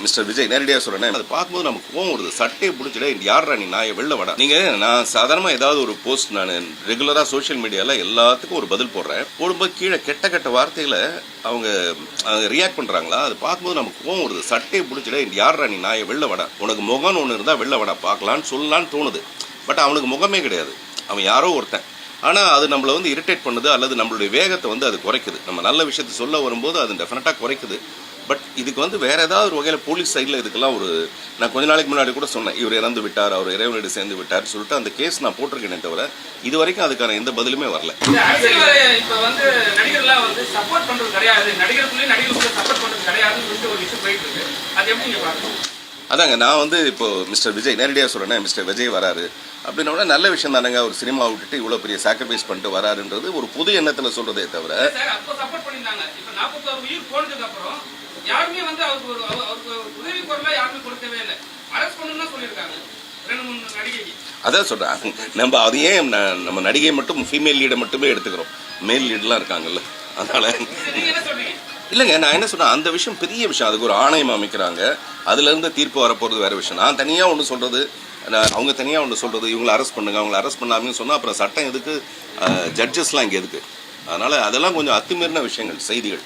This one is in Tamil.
மிஸ்டர் விஜய் நேரடியாக சொல்கிறேன் அதை பார்க்கும்போது நமக்கு கோவம் வருது. சட்டையை பிடிச்சிட யாரா நீ? நான் வெளில வட. நீங்கள் நான் சாதாரணமாக ஏதாவது ஒரு போஸ்ட் நான் ரெகுலராக சோஷியல் மீடியாவில் எல்லாத்துக்கும் ஒரு பதில் போடுறேன். போடும்போது கீழே கெட்ட கெட்ட வார்த்தைகளை அவங்க ரியாக்ட் பண்ணுறாங்களா அது பார்க்கும்போது நமக்கு கோவம் வருது. சட்டையை பிடிச்சிட யாரா நீ? நான் வெளில வட. உனக்கு முகம்னு ஒன்று இருந்தால் வெளில வட பார்க்கலான்னு சொல்லலான்னு தோணுது. பட் அவனுக்கு முகமே கிடையாது. அவன் யாரோ ஒருத்தன். ஆனால் அது நம்மளை வந்து இரிட்டேட் பண்ணுது அல்லது நம்மளுடைய வேகத்தை வந்து அது குறைக்குது. நம்ம நல்ல விஷயத்தை சொல்ல வரும்போது அது டெஃபினட்டாக குறைக்குது. பட் இதுக்கு வந்து வேறு ஏதாவது ஒரு வகையில் போலீஸ் சைடில் இதுக்கெல்லாம் ஒரு நான் கொஞ்ச நாளைக்கு முன்னாடி கூட சொன்னேன். இவர் இறந்து விட்டார் அவர் இறைவனோடு சேர்ந்து விட்டார் சொல்லிட்டு அந்த கேஸ் நான் போட்டிருக்கேனே தவிர இது வரைக்கும் அதுக்கான எந்த பதிலுமே வரல. வந்து நடிகர்லாம் வந்து சப்போர்ட் கிடையாது. நடிகர்களுக்கு சப்போர்ட் கிடையாதுன்னு சொல்லிட்டு ஒரு போயிட்டு இருக்கு. அது எப்படி அதாங்க நான் வந்து இப்போ மிஸ்டர் விஜய் நேரடியாக சொல்கிறேன் மிஸ்டர் விஜய் வராரு. அப்படின்னா நல்ல விஷயம் தானேங்க ஒரு சினிமா விட்டுட்டு இவ்வளோ பெரிய சாக்ரிஃபைஸ் பண்ணிட்டு வராருன்றது ஒரு புது எண்ணத்தில் சொல்கிறதே தவிர. யாருமே வந்து அவருக்கு ஒரு அவருக்கு உதவி யாருமே கொடுக்கவே இல்லை. அரெஸ்ட் பண்ணணும்னு சொல்லியிருக்காங்க அதான் சொல்கிறேன் நம்ம அதையே ந- நம்ம நடிகை மட்டும் ஃபீமேல் லீடை மட்டுமே எடுத்துக்கிறோம். மேல் லீடெலாம் இருக்காங்கல்ல. அதனால் இல்லைங்க நான் என்ன சொன்னேன் அந்த விஷயம் பெரிய விஷயம். அதுக்கு ஒரு ஆணையம் அமைக்கிறாங்க. அதுலேருந்து தீர்ப்பு வரப்போகிறது வேற விஷயம். நான் தனியாக ஒன்று சொல்கிறது அவங்க தனியாக ஒன்று சொல்கிறது இவங்களை அரெஸ்ட் பண்ணுங்க அவங்களை அரெஸ்ட் பண்ணாமன்னு சொன்னால் அப்புறம் சட்டம் எதுக்கு ஜட்ஜஸ்லாம் இங்கே எதுக்கு? அதனால் அதெல்லாம் கொஞ்சம் அத்துமீறின விஷயங்கள் செய்திகள்.